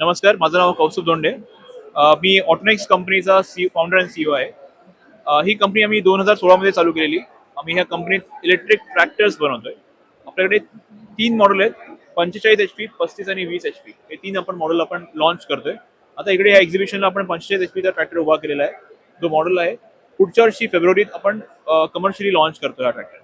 नमस्कार माझं नाव कौस्तुभ दोंडे मी ऑटोनेक्स कंपनीचा सी फाउंडर अँड सीईओ आहे. ही कंपनी आम्ही दोन हजार सोळामध्ये चालू केलेली. आम्ही ह्या कंपनीत इलेक्ट्रिक ट्रॅक्टर्स बनवतोय. आपल्याकडे तीन मॉडेल आहेत. पंचेचाळीस एच पी पस्तीस आणि वीस एच पी हे तीन आपण मॉडेल आपण लॉन्च करतोय. आता इकडे या एक्झिबिशनला आपण पंचेचाळीस एच पीचा ट्रॅक्टर उभा केलेला आहे. जो मॉडेल आहे पुढच्या वर्षी फेब्रुवारीत आपण कमर्शियली लॉन्च करतोय हा ट्रॅक्टर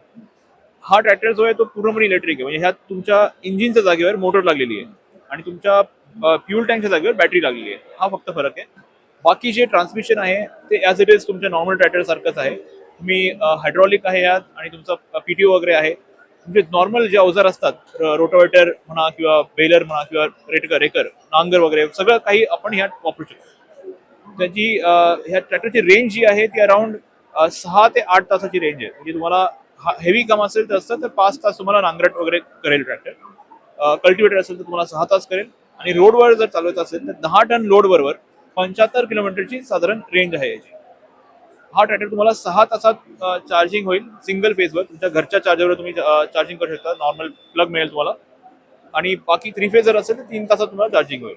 हा ट्रॅक्टर जो आहे तो पूर्णपणे इलेक्ट्रिक आहे. म्हणजे ह्यात तुमच्या इंजिनच्या जागेवर मोटर लागलेली आहे. आणि तुमच्या फ्युल टँकच्या जागेवर बॅटरी लागलेली आहे. हा फक्त फरक आहे. बाकी जे ट्रान्समिशन आहे ते ॲज इट इज तुमच्या नॉर्मल ट्रॅक्टरसारखंच आहे. तुम्ही हायड्रॉलिक आहे यात आणि तुमचा पीटीओ वगैरे आहे. म्हणजे नॉर्मल जे अवजार असतात रोटोवेटर म्हणा किंवा बेलर म्हणा किंवा रेटकर रेकर नांगर वगैरे सगळं काही आपण ह्यात वापरू शकतो. त्याची ह्या ट्रॅक्टरची रेंज जी आहे ती अराउंड सहा ते आठ तासाची रेंज आहे. म्हणजे तुम्हाला हेवी काम असेल तर असतं तर पाच तास तुम्हाला नांगरट वगैरे करेल ट्रॅक्टर कल्टिवेटर असेल तर तुम्हाला सहा तास करेल. आणि रोडवर जर चालवायचं असेल तर दहा टन लोड बरोबर पंच्याहत्तर किलोमीटरची साधारण रेंज आहे याची. हा ट्रॅक्टर तुम्हाला सहा तासात चार्जिंग होईल सिंगल फेजवर तुमच्या घरच्या चार्जरवर तुम्ही चार्जिंग करू शकता. नॉर्मल प्लग मिळेल तुम्हाला. आणि बाकी थ्री फेज जर असेल तर तीन तासात तुम्हाला चार्जिंग होईल.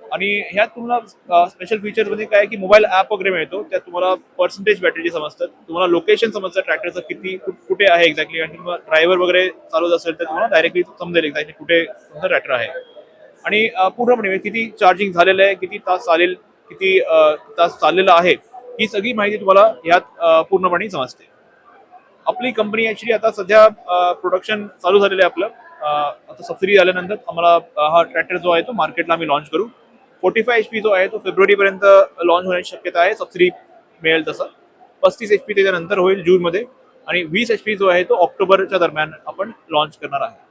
आणि ह्यात तुम्हाला स्पेशल फीचरमध्ये काय की मोबाईल ॲप वगैरे मिळतो. त्यात तुम्हाला पर्सेंटेज बॅटरी समजतात. तुम्हाला लोकेशन समजतं ट्रॅक्टरचं किती कुठे आहे एक्झॅक्टली आणि तुम्हाला ड्रायव्हर वगैरे चालवत असेल तर तुम्हाला डायरेक्टली समजेल एक्झॅक्टली कुठे तुमचं ट्रॅक्टर आहे. आणि पूर्णपणे म्हणजे किती चार्जिंग झालेलं आहे किती तास चालेल किती तास चाललेलं आहे ही सगळी माहिती तुम्हाला ह्यात पूर्णपणे समजते. आपली कंपनी ॲक्च्युली आता सध्या प्रोडक्शन चालू झालेलं आहे आपलं. आता सबसिडी आल्यानंतर आम्हाला हा ट्रॅक्टर जो आहे तो मार्केटला आम्ही लॉन्च करू. फोर्टी फाय एच पी जो आहे तो फेब्रुवारीपर्यंत लॉन्च होण्याची शक्यता आहे सबसिडी मिळेल तसं. पस्तीस एच पी त्याच्यानंतर होईल जूनमध्ये. आणि वीस एच पी जो आहे तो ऑक्टोबरच्या दरम्यान आपण लॉन्च करणार आहे.